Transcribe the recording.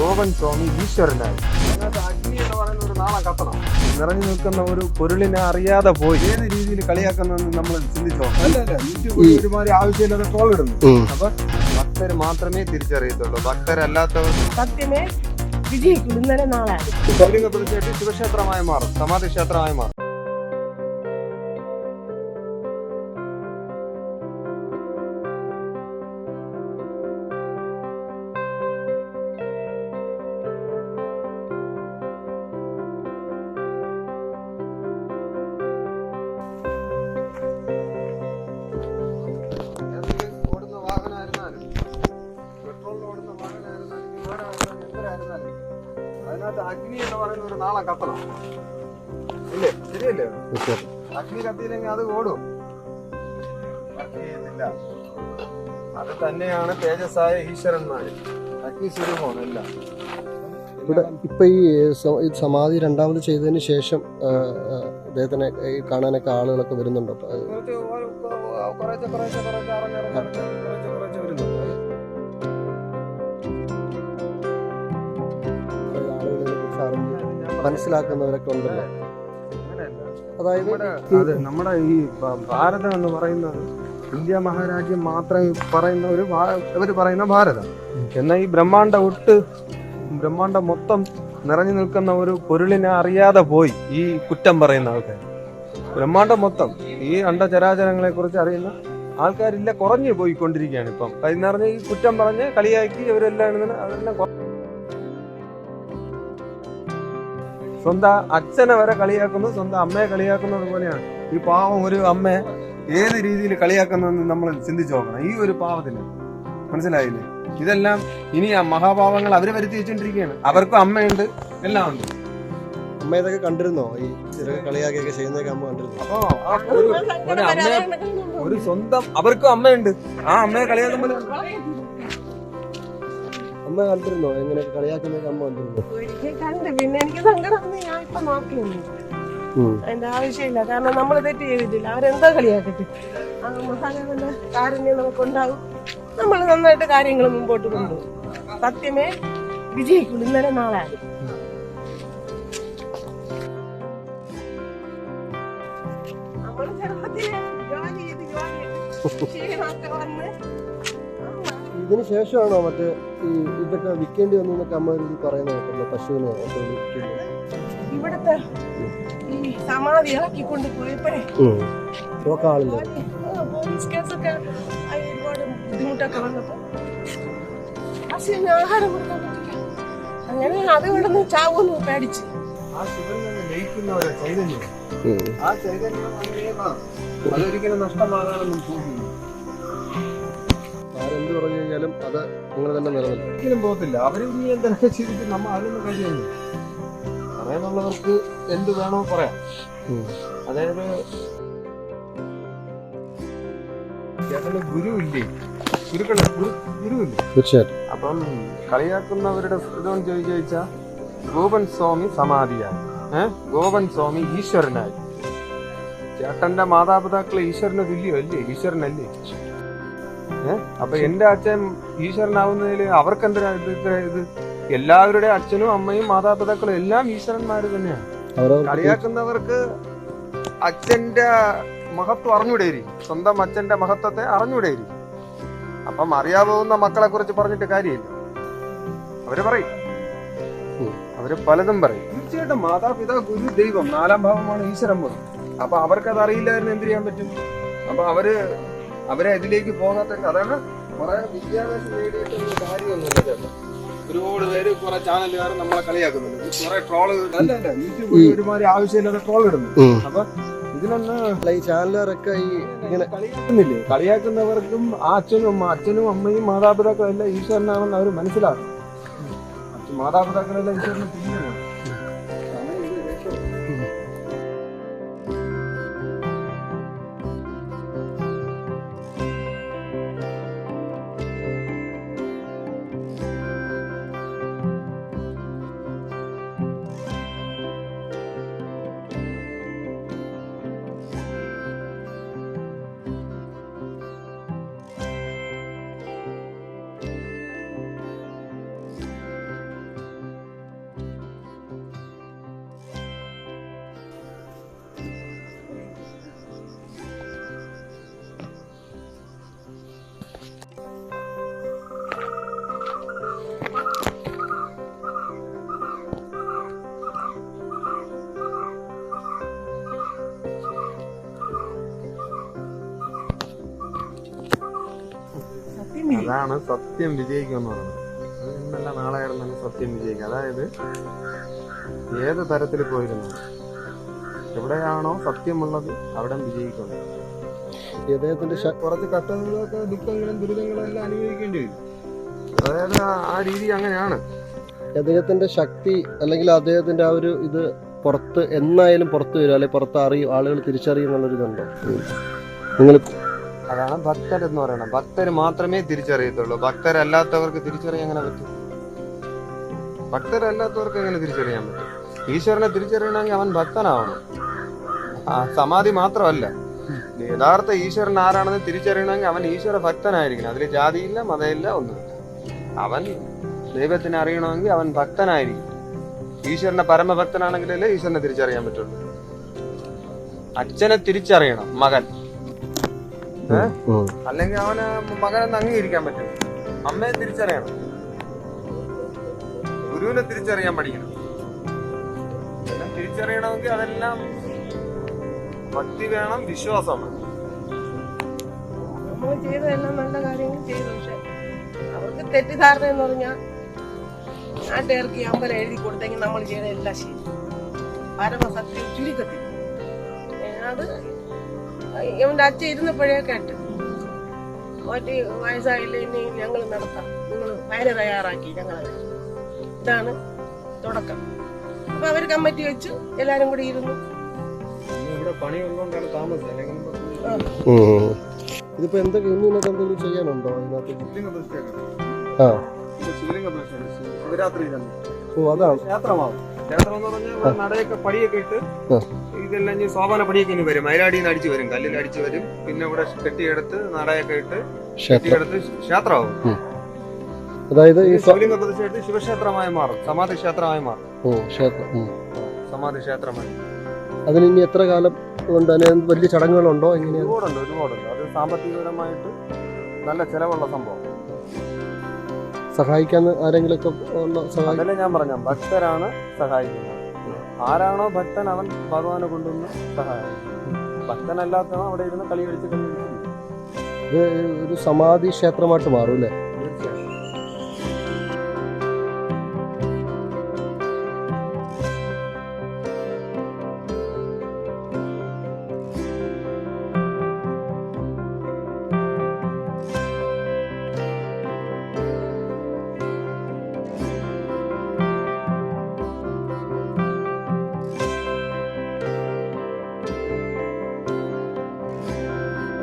ഗോവൻ സ്വാമി ഈശ്വരനായി. അതിനകത്ത് അഗ്നി എന്ന് പറയുന്ന ഒരു നാളെ കത്തണം. നിറഞ്ഞു നിൽക്കുന്ന ഒരു പൊരുളിനെ അറിയാതെ പോയി. ഏത് രീതിയിൽ കളിയാക്കുന്നതെന്ന് നമ്മൾ ചിന്തിച്ചോ? അല്ല അല്ല യൂട്യൂബിൽ ഒരുമാതിരി ആവശ്യമില്ലാതെ ട്രോൾ ഇടുന്നു. അപ്പൊ ഭക്തർ മാത്രമേ തിരിച്ചറിയത്തുള്ളൂ. ഭക്തരല്ലാത്തവർ സത്യമേ വിജയിക്കും. ഇന്നലെ നാളെ. ശബരിമല തീർച്ചയായിട്ടും ശിവക്ഷേത്രമായി മാറും. സമാധി ക്ഷേത്രമായി മാറും. അഗ്നി എന്ന് പറയുന്ന ഒരു നാളെ കത്തണം. ഇല്ലേ? ശരിയല്ലേ? അഗ്നി കത്തിയില്ലെങ്കിൽ അത് ഓടും. ചെയ്യുന്നില്ല. അത് തന്നെയാണ് തേജസ്സായ ഈശ്വരന്മാര് അഗ്നി സ്വരൂപമാണ് എല്ലാം ഇവിടെ ഇപ്പൊ ഈ സമാധി രണ്ടാമത് ചെയ്തതിന് ശേഷം അദ്ദേഹത്തിനെ കാണാനൊക്കെ ആളുകളൊക്കെ വരുന്നുണ്ടോ? മനസ്സിലാക്കുന്നവരൊക്കെ ഉണ്ടല്ലോ. അതായത് നമ്മുടെ അത് നമ്മുടെ ഈ ഭാരതം എന്ന് പറയുന്നത് ഇന്ത്യ മഹാരാജ്യം മാത്രം പറയുന്ന ഒരു അവർ പറയുന്ന ഭാരതം. എന്നാൽ ഈ ബ്രഹ്മാണ്ട ഒട്ട് ബ്രഹ്മാണ്ടം മൊത്തം നിറഞ്ഞു നിൽക്കുന്ന ഒരു പൊരുളിനെ അറിയാതെ പോയി ഈ കുറ്റം പറയുന്ന ആൾക്കാർ ബ്രഹ്മാണ്ടം മൊത്തം ഈ അണ്ടചരാചരങ്ങളെ കുറിച്ച് അറിയുന്ന ആൾക്കാരില്ല കുറഞ്ഞു പോയിക്കൊണ്ടിരിക്കുകയാണ് ഇപ്പം. പറഞ്ഞ ഈ കുറ്റം പറഞ്ഞ് കളിയാക്കി ഇവരെല്ലാം ഇങ്ങനെ സ്വന്തം അച്ഛനെ വരെ കളിയാക്കുന്നു സ്വന്തം അമ്മയെ കളിയാക്കുന്നത് പോലെയാണ്. ഈ പാവം ഒരു അമ്മയെ ഏത് രീതിയിൽ കളിയാക്കുന്നതെന്ന് നമ്മൾ ചിന്തിച്ചു നോക്കണം. ഈ ഒരു പാവത്തിന്. മനസ്സിലായില്ലേ? ഇതെല്ലാം ഇനി ആ മഹാഭാവങ്ങൾ അവർ വരുത്തി വെച്ചോണ്ടിരിക്കുകയാണ്. അവർക്കും അമ്മയുണ്ട് എല്ലാം ഉണ്ട്. അമ്മ ഇതൊക്കെ കണ്ടിരുന്നോ? ഈ ചെറിയ കളിയാക്കിയൊക്കെ ചെയ്യുന്നതൊക്കെ അമ്മ കണ്ടിരുന്നു? അപ്പൊ ആ ഒരു ഒരു അമ്മയെ ഒരു സ്വന്തം അവർക്കും അമ്മയുണ്ട്. ആ അമ്മയെ കളിയാക്കുമ്പോൾ അമ്മ കണ്ടിരുന്നോ? എങ്ങനെ കളിയാക്കുന്ന അമ്മ കണ്ടിരുന്നോ? ഒരിക്കൽ കണ്ട് പിന്നെ എനിക്ക് സങ്കടം വന്ന് ഞാൻ ഇപ്പൊ നോക്കിയിരുന്നു. അതിന്റെ ആവശ്യമില്ല. കാരണം നമ്മൾ തെറ്റ് ചെയ്തിട്ടില്ല. അവരെന്താ കളിയാക്കട്ടെ. ആ മഹാദേവന്റെ കാരുണ്യം നമുക്കുണ്ടാവും. നമ്മൾ നന്നായിട്ട് കാര്യങ്ങൾ മുമ്പോട്ട് കൊണ്ടുപോകും. സത്യമേ വിജയിക്കുള്ളൂ. ഇന്നലെ നാളെ. നമ്മൾ ചെറുപ്പത്തിൽ ജോലി ചെയ്ത് ജോലി ചെയ്ത് ക്ഷീണമൊക്കെ വന്ന് ഇതിന് ശേഷമാണോ മറ്റേ ഈ ഇതൊക്കെ വിൽക്കേണ്ടി വന്നു എന്നൊക്കെ അമ്മ ഒരു പറയുന്ന പറയുന്നത് കേട്ടല്ലോ പശുവിനെ ഒക്കെ വിൽക്കുന്നത് ഇവിടുത്തെ ഈ സമാധി ഇളക്കിക്കൊണ്ട് പോയപ്പോഴേ നോക്കാൻ ആളില്ല? ആ, പോലീസ് കേസൊക്കെ ആയി ഒരുപാട് ബുദ്ധിമുട്ടൊക്കെ വന്നപ്പോ പശുവിന് ആഹാരം കൊടുക്കാൻ പറ്റില്ല. അങ്ങനെ അതുകൊണ്ടൊന്ന് ചാവൂന്ന് പേടിച്ച്. ആ ശിവനിൽ നിന്ന് ലയിക്കുന്ന ഒരു ചൈതന്യം. ആ ചൈതന്യം അങ്ങനെയാണ്. അതൊരിക്കലും നഷ്ടമാകാനൊന്നും പോകുന്നില്ല. ആരെന്ത് പറഞ്ഞു കഴിഞ്ഞാലും അത് അങ്ങനെ തന്നെ നിലനിൽക്കും. ഒരിക്കലും പോകത്തില്ല. അവർ ഇനി എന്തൊക്കെ ചെയ്തിട്ട് നമ്മൾ അതിനൊന്നും കാര്യമില്ല പറയാനുള്ളവർക്ക് എന്ത് വേണോ പറയാം. അതായത് ചേട്ടന് ഗുരു ഇല്ലേ? ഗുരുക്കളെ ഗുരു തീർച്ചയായിട്ടും. അപ്പം കളിയാക്കുന്നവരുടെ ഇതെന്ന് ചോദിച്ചു ചോദിച്ചാൽ ഗോപൻ സ്വാമി സമാധിയായി ഏഹ് ഗോപൻ സ്വാമി ഈശ്വരനായി. ചേട്ടന്റെ മാതാപിതാക്കളെ ഈശ്വരന് തുല്യോ അല്ലേ ഈശ്വരനല്ലേ? അപ്പൊ എന്റെ അച്ഛൻ ഈശ്വരനാവുന്നതിൽ അവർക്ക് എന്തിനാ ഇത് ഇത്? എല്ലാവരുടെ അച്ഛനും അമ്മയും മാതാപിതാക്കളും എല്ലാം ഈശ്വരന്മാര് തന്നെയാണ്. കളിയാക്കുന്നവർക്ക് അച്ഛന്റെ മഹത്വം അറിഞ്ഞൂടേരി. സ്വന്തം അച്ഛന്റെ മഹത്വത്തെ അറിഞ്ഞൂടേരി. അപ്പം അറിയാവുന്ന മക്കളെ കുറിച്ച് പറഞ്ഞിട്ട് കാര്യമില്ല. അവർ പറയും. അവർ പലതും പറയും. തീർച്ചയായിട്ടും മാതാപിതാ ഗുരു ദൈവം. നാലാം ഭാവമാണ് ഈശ്വരൻ പോലും അപ്പൊ അവർക്കത് അറിയില്ലായിരുന്നു എന്ത് ചെയ്യാൻ പറ്റും? അപ്പൊ അവർ അവരെ ഇതിലേക്ക് പോകാത്ത അതാണ് കുറെ വിദ്യാഭ്യാസം നേടിയിട്ടുള്ള കാര്യമൊന്നുമില്ല ചേട്ടാ. ഒരുപാട് പേര് കുറെ ചാനലുകാർ നമ്മളെ കളിയാക്കുന്നുണ്ട്. കുറെ ട്രോൾ അല്ല അല്ല യൂട്യൂബ് ഒരുമാതിരി ആവശ്യമില്ലാതെ ട്രോൾ ഇടുന്നു. അപ്പൊ ഇതിനൊന്ന് അല്ല ഈ ചാനലുകാരൊക്കെ ഈ ഇങ്ങനെ കളിയാക്കുന്നില്ലേ? കളിയാക്കുന്നവർക്കും അച്ഛനും അച്ഛനും അമ്മയും മാതാപിതാക്കളും എല്ലാം ഈശ്വരനാണെന്ന് അവർ മനസ്സിലാക്കും അച്ഛൻ മാതാപിതാക്കളെല്ലാം ഈശ്വരനെ തുല്യമാണ് അതാണ് സത്യം വിജയിക്കും എന്ന് പറയുന്നത് അത് ഇന്നല്ല നാളെ ആയിരുന്നാലും സത്യം വിജയിക്കും അതായത് ഏത് തരത്തിൽ പോയിരുന്നു? എവിടെയാണോ സത്യമുള്ളത് അവിടെ വിജയിക്കുന്നു അദ്ദേഹത്തിന്റെ കുറച്ച് കഷ്ടങ്ങളൊക്കെ ദുഃഖങ്ങളും ദുരിതങ്ങളും എല്ലാം അനുഭവിക്കേണ്ടി വരും. അതായത് ആ- ആ രീതി അങ്ങനെയാണ്. അദ്ദേഹത്തിന്റെ ശക്തി അല്ലെങ്കിൽ അദ്ദേഹത്തിന്റെ ആ ഒരു ഇത് പുറത്ത് എന്നായാലും പുറത്ത് വരും. അല്ലെങ്കിൽ പുറത്ത് അറിയും ആളുകൾ തിരിച്ചറിയും എന്നുള്ളൊരു ഇതുണ്ടോ നിങ്ങൾ അതാണ് ഭക്തർ എന്ന് പറയുന്നത്. ഭക്തർ മാത്രമേ തിരിച്ചറിയത്തുള്ളൂ. ഭക്തരല്ലാത്തവർക്ക് തിരിച്ചറിയാൻ എങ്ങനെ പറ്റും? ഭക്തരല്ലാത്തവർക്ക് എങ്ങനെ തിരിച്ചറിയാൻ പറ്റും? ഈശ്വരനെ തിരിച്ചറിയണമെങ്കിൽ അവൻ ഭക്തനാവണം. ആ സമാധി മാത്രമല്ല. യഥാർത്ഥ ഈശ്വരൻ ആരാണെന്ന് തിരിച്ചറിയണമെങ്കിൽ അവൻ ഈശ്വര ഭക്തനായിരിക്കണം. അതിൽ ജാതിയില്ല മതമില്ല ഒന്നുമില്ല. അവൻ ദൈവത്തിനെ അറിയണമെങ്കിൽ അവൻ ഭക്തനായിരിക്കും ഈശ്വരന്റെ പരമഭക്തനാണെങ്കിലല്ലേ ഈശ്വരനെ തിരിച്ചറിയാൻ പറ്റുള്ളൂ. അച്ഛനെ തിരിച്ചറിയണം മകൻ. അല്ലെങ്കിൽ അവന് മകനെന്ന് അംഗീകരിക്കാൻ പറ്റും. അമ്മയെ തിരിച്ചറിയണം. ഗുരുവിനെ തിരിച്ചറിയാൻ പഠിക്കണം. എല്ലാം തിരിച്ചറിയണമെങ്കിൽ അതെല്ലാം ഭക്തി വേണം വിശ്വാസം വേണം. നമ്മൾ ചെയ്തതെല്ലാം നല്ല കാര്യങ്ങൾ ചെയ്തു പക്ഷെ അവർക്ക് തെറ്റിദ്ധാരണ എന്ന് പറഞ്ഞാൽ നാട്ടുകാർക്ക് ഈ അമ്പലം എഴുതി കൊടുത്തെങ്കിൽ നമ്മൾ ചെയ്ത എല്ലാം ശരി. പരമസത്യം ചുരുക്കത്തിൽ ഇവന്റെ അച്ഛൻ ഇരുന്നപ്പോഴേ കേട്ട്. മറ്റേ വയസ്സായില്ല ഇനി ഞങ്ങൾ നടത്താം നിങ്ങൾ വയറ് തയ്യാറാക്കി ഞങ്ങളെ ഇതാണ് തുടക്കം. അപ്പൊ അവർ കമ്മിറ്റി വെച്ച് എല്ലാരും കൂടി ഇരുന്നു. ഇന്ന് ഇവിടെ പണി ഉള്ളതുകൊണ്ടാണ് താമസം അല്ലെങ്കിൽ ഇതിപ്പോ എന്തൊക്കെ ഇനി ഇന്നത്തെ എന്തെങ്കിലും ചെയ്യാനുണ്ടോ അതിനകത്ത് ആ. ഓ അതാണ്. ക്ഷേത്രമാവും. ക്ഷേത്രം എന്ന് പറഞ്ഞാൽ നടയൊക്കെ പടിയൊക്കെ ഇട്ട് ഇതെല്ലാം ഇനി സോപാന പടിയൊക്കെ ഇനി വരും. മയിലാടിയിൽ നിന്ന് അടിച്ചു വരും. കല്ലിൽ അടിച്ചു വരും. പിന്നെ ഇവിടെ കെട്ടിയെടുത്ത് നടയൊക്കെ ഇട്ട് കെട്ടിയെടുത്ത് ക്ഷേത്രമാവും. അതായത് ഈ ശിവലിംഗ പ്രതിഷ്ഠ ശിവക്ഷേത്രമായി മാറും. സമാധി ക്ഷേത്രമായി മാറും. ഓ ക്ഷേത്രം. സമാധി ക്ഷേത്രമായി. അതിന് ഇനി എത്ര കാലം കൊണ്ട് അതിന് വലിയ ചടങ്ങുകളുണ്ടോ? എങ്ങനെയാണ് ഒരുപാടുണ്ട് ഒരുപാടുണ്ട്. അത് സാമ്പത്തികപരമായിട്ട് നല്ല ചെലവുള്ള സംഭവം. സഹായിക്കാൻ ആരെങ്കിലും അതല്ല ഞാൻ പറഞ്ഞ ഭക്തരാണ് സഹായിക്കുന്നത്. ആരാണോ ഭക്തൻ അവൻ ഭഗവാനെ കൊണ്ടുവന്ന് സഹായിക്കും. ഭക്തനല്ലാത്തവൻ അവിടെ ഇരുന്ന് കളി കളിച്ച് കളി ഇത് ഒരു സമാധി ക്ഷേത്രമായിട്ട് മാറും അല്ലേ?